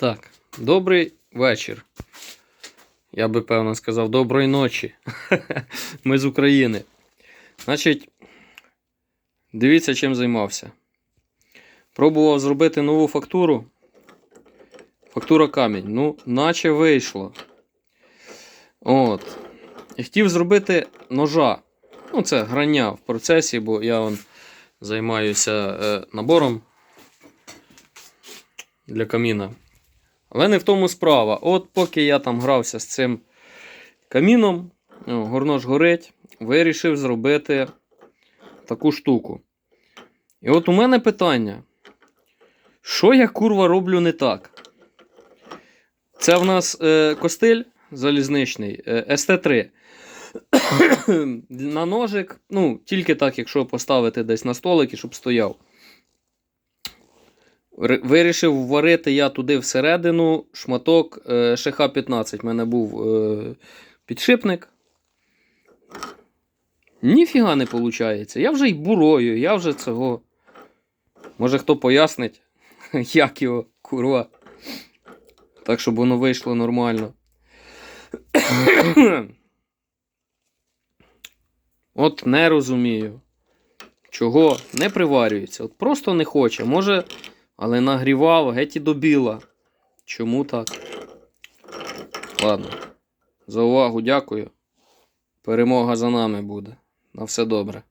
Так, добрий вечір. Я би певно сказав доброї ночі. Ми з України. Значить, дивіться, чим займався. Пробував зробити нову фактуру. Фактура камінь. Ну, наче вийшло. От. І хотів зробити ножа. Ну, це грання в процесі, бо я вон займаюся е, набором для каміна. Але не в тому справа. От поки я там грався з цим каміном, о, горно ж горить, вирішив зробити таку штуку. І от у мене питання: що я курва роблю не так? Це в нас е, костиль залізничний е, СТ3. на ножик, ну, тільки так, якщо поставити десь на столик і щоб стояв. Вирішив варити я туди всередину шматок е, ШХ-15. У мене був е, підшипник. Ніфіга не виходить. Я вже й бурою, я вже цього. Може хто пояснить, як його, курва. Так, щоб воно вийшло нормально. От не розумію. Чого не приварюється. От просто не хоче. Може, але нагрівав геть і до біла. Чому так? Ладно. За увагу дякую. Перемога за нами буде. На все добре.